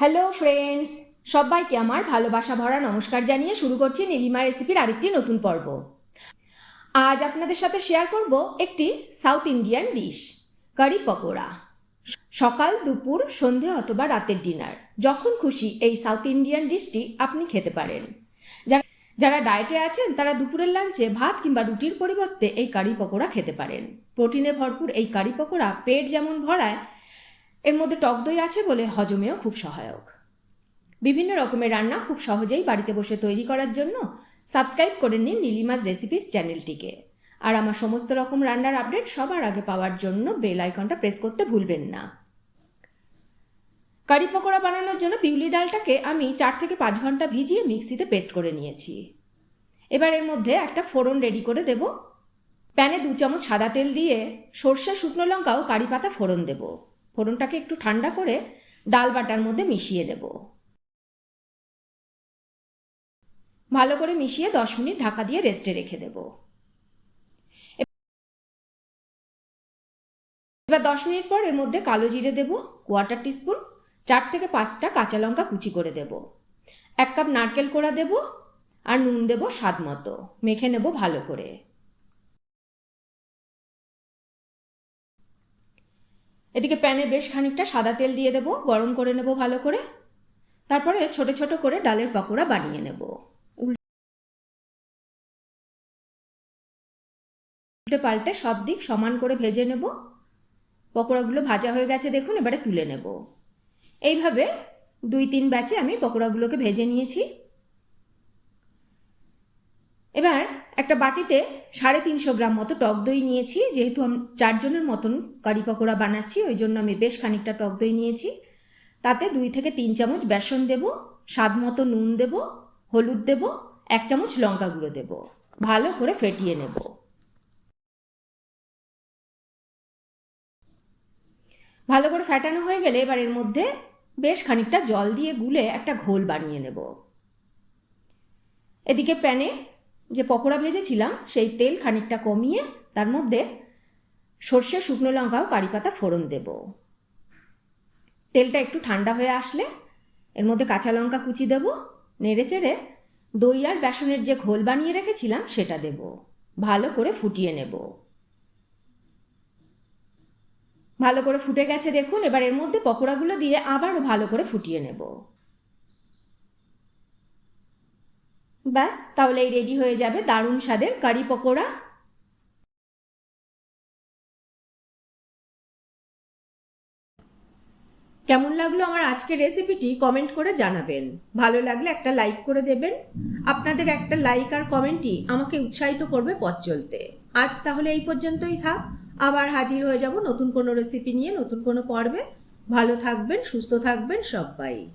Hello friends সবাইকে আমার ভালোবাসা ভরা নমস্কার জানিয়ে শুরু করছি নীলিমা রেসিপির আরেকটি নতুন পর্ব। আজ আপনাদের সাথে শেয়ার করব একটি South Indian dish curry pakora. সকাল, দুপুর, সন্ধে অথবা রাতের ডিনার যখন খুশি এই সাউথ ইন্ডিয়ান ডিশটি আপনি খেতে পারেন। যারা যারা ডায়েটে আছেন, তারা দুপুরের লাঞ্চে ভাত কিংবা রুটির পরিবর্তে এই কারি পকোড়া খেতে পারেন। প্রোটিনে ভরপুর এই কারি পকোড়া পেট যেমন ভরায় এর মধ্যে টক দই আছে বলে হজমেও খুব সহায়ক। বিভিন্ন রকমের রান্না খুব সহজেই বাড়িতে বসে তৈরি করার জন্য সাবস্ক্রাইব করে নিন নীলিমাজ রেসিপিস চ্যানেলটিকে। আর আমার সমস্ত রকম রান্নার আপডেট সবার আগে পাওয়ার জন্য বেল আইকনটা প্রেস করতে ভুলবেন না। কারি পকোড়া বানানোর জন্য পিউলি ডালটাকে আমি চার থেকে পাঁচ ঘণ্টা ভিজিয়ে মিক্সিতে পেস্ট করে নিয়েছি। এবার এর মধ্যে একটা ফোড়ন রেডি করে দেব। প্যানে দু চামচ সাদা তেল দিয়ে সর্ষে শুকনো লঙ্কা ও কারি পাতা ফোড়ন দেব। ফোড়নটাকে একটু ঠান্ডা করে ডাল বাটার মধ্যে মিশিয়ে দেব। ভালো করে মিশিয়ে দশ মিনিট ঢাকা দিয়ে রেস্টে রেখে দেব। এবার দশ মিনিট পর এর মধ্যে কালো জিরে দেব কোয়ার্টার টিস্পুন চার থেকে পাঁচটা কাঁচা লঙ্কা কুচি করে দেব। এক কাপ নারকেল কোড়া দেব আর নুন দেব স্বাদ মতো। মেখে নেব ভালো করে। এদিকে প্যানে বেশ খানিকটা সাদা তেল দিয়ে দেব, গরম করে নেব ভালো করে। তারপরে ছোট ছোট করে ডালের পকোড়া বানিয়ে নেব। উল্টে পাল্টে সব দিক সমান করে ভেজে নেব। পকোড়াগুলো ভাজা হয়ে গেছে দেখুন, এবারে তুলে নেব। এইভাবে দুই তিন ব্যাচে আমি পকোড়াগুলোকে ভেজে নিয়েছি। এবার একটা বাটিতে সাড়ে তিনশো গ্রাম মতো টক দই নিয়েছি, যেহেতু আমি চারজনের মতন কারি পকোড়া বানাচ্ছি, ওই জন্য আমি বেশ খানিকটা টক দই নিয়েছি। তাতে দুই থেকে তিন চামচ বেসন দেব, স্বাদ মতো নুন দেব, হলুদ দেব, এক চামচ লঙ্কা গুঁড়ো দেব। ভালো করে ফেটিয়ে নেব। ভালো করে ফ্যাটানো হয়ে গেলে এবার এর মধ্যে বেশ খানিকটা জল দিয়ে গুলে একটা ঘোল বানিয়ে নেব। এদিকে প্যানে যে পকোড়া ভেজেছিলাম, সেই তেল খানিকটা কমিয়ে তার মধ্যে সর্ষে, শুকনো লঙ্কা ও কারি পাতা ফোড়ন দেব। তেলটা একটু ঠান্ডা হয়ে আসলে এর মধ্যে কাঁচা লঙ্কা কুচি দেব, নেড়ে চেড়ে দই আর বেসনের যে ঘোল বানিয়ে রেখেছিলাম সেটা দেব, ভালো করে ফুটিয়ে নেব। ভালো করে ফুটে গেছে দেখুন, এবার এর মধ্যে পকোড়াগুলো দিয়ে আবারও ভালো করে ফুটিয়ে নেব। ব্যাস, তাহলেই রেডি হয়ে যাবে দারুণ স্বাদের কারি পকোড়া। কেমন লাগল আমার আজকের রেসিপিটি কমেন্ট করে জানাবেন। ভালো লাগলে একটা লাইক করে দেবেন। আপনাদের একটা লাইক আর কমেন্টই আমাকে উৎসাহিত করবে পথ চলতে। আজ তাহলে এই পর্যন্তই থাক। আবার হাজির হয়ে যাব নতুন কোনো রেসিপি নিয়ে, নতুন কোনো পর্বে। ভালো থাকবেন, সুস্থ থাকবেন সবাই।